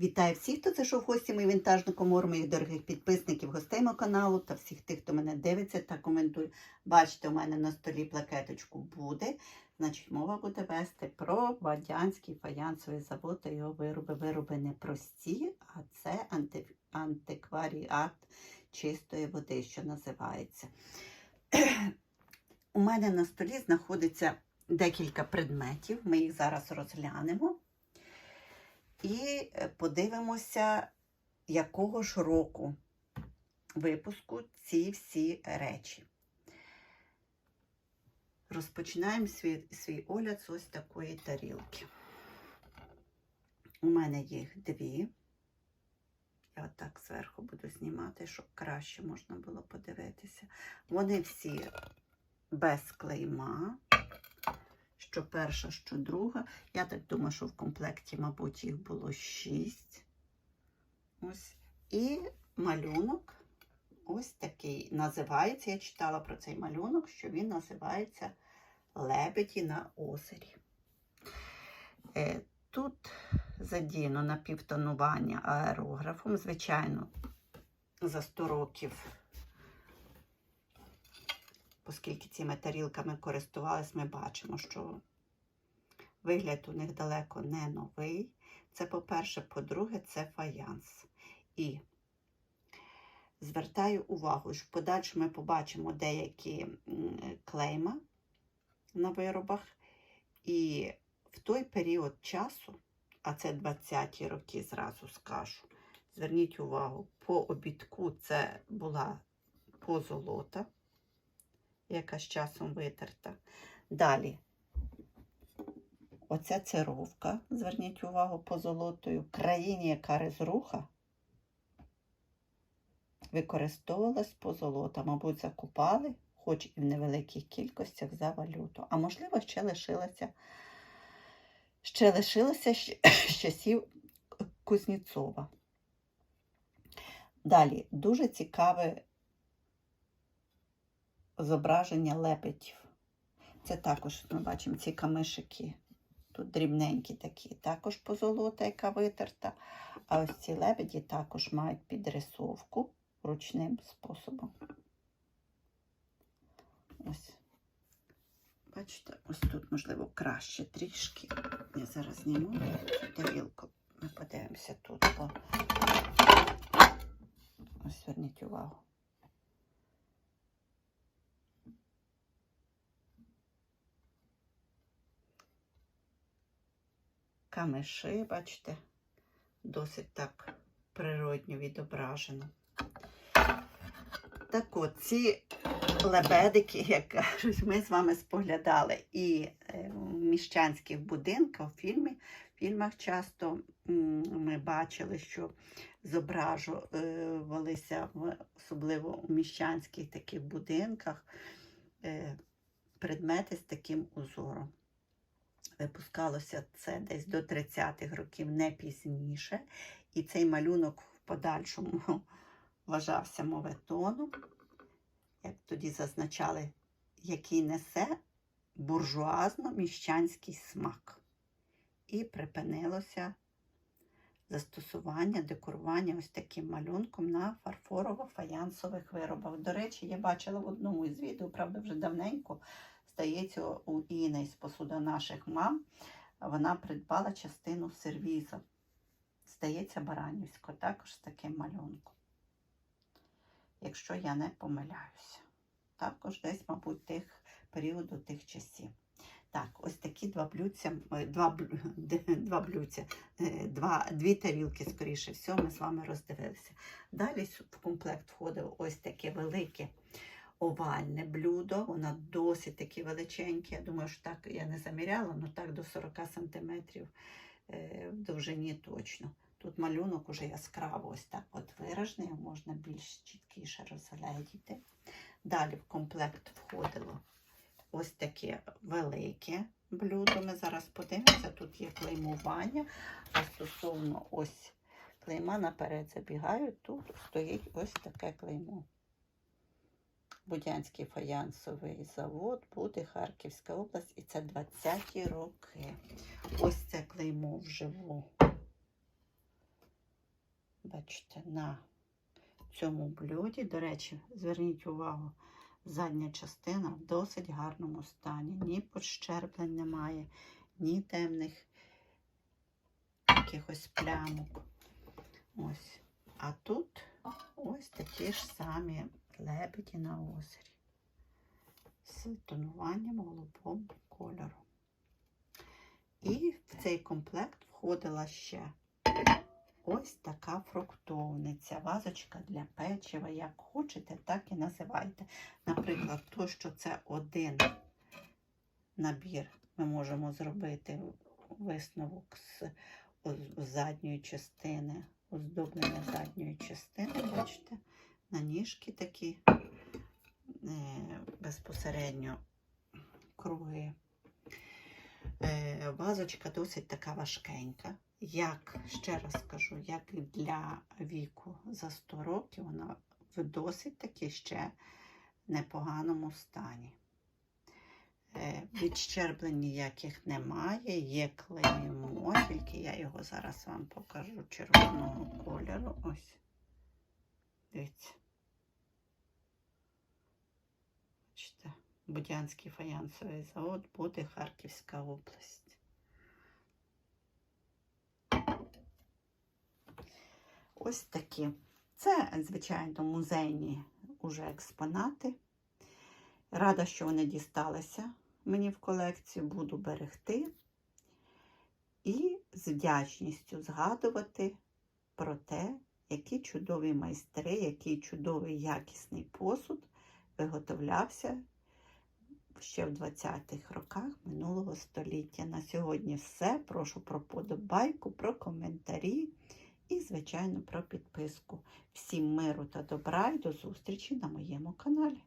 Вітаю всіх, хто зайшов гості мої вінтажну комору, моїх дорогих підписників, гостей мого каналу та всіх тих, хто мене дивиться та коментує. Бачите, у мене на столі плакеточку буде. Значить, мова буде вести про Бадянський фаянсовий завод та його вироби. Вироби не прості, а це анти... антикваріат чистої води, що називається. У мене на столі знаходиться декілька предметів. Ми їх зараз розглянемо. І е, подивимося, якого ж року випуску ці всі речі. Розпочинаємо свій, свій огляд з ось такої тарілки. У мене їх дві. Я отак зверху буду знімати, щоб краще можна було подивитися. Вони всі без клейма що перша, що друга. Я так думаю, що в комплекті, мабуть, їх було шість. Ось. І малюнок ось такий називається. Я читала про цей малюнок, що він називається Лебеді на озері. Е, Тут задіяно напівтонування аерографом. Звичайно, за 100 років оскільки цими тарілками користувались, ми бачимо, що вигляд у них далеко не новий. Це, по-перше, по-друге, це фаянс. І звертаю увагу, що в подальшому ми побачимо деякі клейма на виробах. І в той період часу, а це 20-ті роки, зразу скажу, зверніть увагу, по обідку це була позолота яка з часом витерта. Далі, оця цировка, зверніть увагу по золотою, країні, яка розруха, використовувалась позолота, мабуть, закупали, хоч і в невеликих кількостях за валюту. А можливо, ще лишилася, ще лишилася з часів Кузнєцова. Далі, дуже цікаве зображення лепетів. Це також ми бачимо ці камишики. Тут дрібненькі такі, також позолота, яка витерта. А ось ці лебеді також мають підрисовку ручним способом. Ось. Бачите, ось тут, можливо, краще трішки. Я зараз зніму тарілку. Ми подивимося тут. Бо... Ось зверніть увагу. Камеши, бачите, досить так природньо відображено. Так от, ці лебедики, як кажуть, ми з вами споглядали і е, в міщанських будинках, в фільмі, в фільмах часто ми бачили, що зображувалися, особливо у міщанських таких будинках, е, предмети з таким узором. Випускалося це десь до 30-х років, не пізніше. І цей малюнок в подальшому вважався моветоном, як тоді зазначали, який несе буржуазно-міщанський смак. І припинилося застосування, декорування ось таким малюнком на фарфорово-фаянсових виробах. До речі, я бачила в одному із відео, правда, вже давненько. Здається, у з посуда наших мам вона придбала частину сервіза. Здається, Баранівського, також з таким малюнком. Якщо я не помиляюся. Також десь, мабуть, тих періоду тих часів. Так, ось такі два блюдця, два, два блюдця, два, дві тарілки, скоріше всього, ми з вами роздивилися. Далі в комплект входив ось таке велике овальне блюдо, воно досить таке величеньке. Я думаю, що так я не заміряла, але так до 40 см в довжині точно. Тут малюнок уже яскраво ось так от виражений, можна більш чіткіше розглядіти. Далі в комплект входило ось таке велике блюдо. Ми зараз подивимося, тут є клеймування, а стосовно ось клейма наперед забігаю, тут стоїть ось таке клеймо. Будянський фаянсовий завод, буде Харківська область, і це 20-ті роки. Ось це клеймо вживу. бачите, на цьому блюді. До речі, зверніть увагу, задня частина в досить гарному стані. Ні пощерблень немає, ні темних якихось плямок. Ось. А тут ось такі ж самі лебеді на озері з тонуванням голубого кольору. І в цей комплект входила ще ось така фруктовниця, вазочка для печива. Як хочете, так і називайте. Наприклад, то, що це один набір, ми можемо зробити висновок з задньої частини, оздоблення задньої частини, бачите, на ніжки такі е, безпосередньо круги. Е, Вазочка досить така важкенька. Як, ще раз кажу, як для віку за 100 років, вона в досить таки ще непоганому стані. Е, Відщерблень ніяких немає, є клеймо, тільки я його зараз вам покажу червоного кольору. Ось. Дивіться. Бачите, Будянський фаянсовий завод буде Харківська область. Ось такі. Це, звичайно, музейні уже експонати. Рада, що вони дісталися мені в колекцію, буду берегти і з вдячністю згадувати про те, які чудові майстри, який чудовий якісний посуд виготовлявся ще в 20-х роках минулого століття. На сьогодні все. Прошу про подобайку, про коментарі і, звичайно, про підписку. Всім миру та добра і до зустрічі на моєму каналі.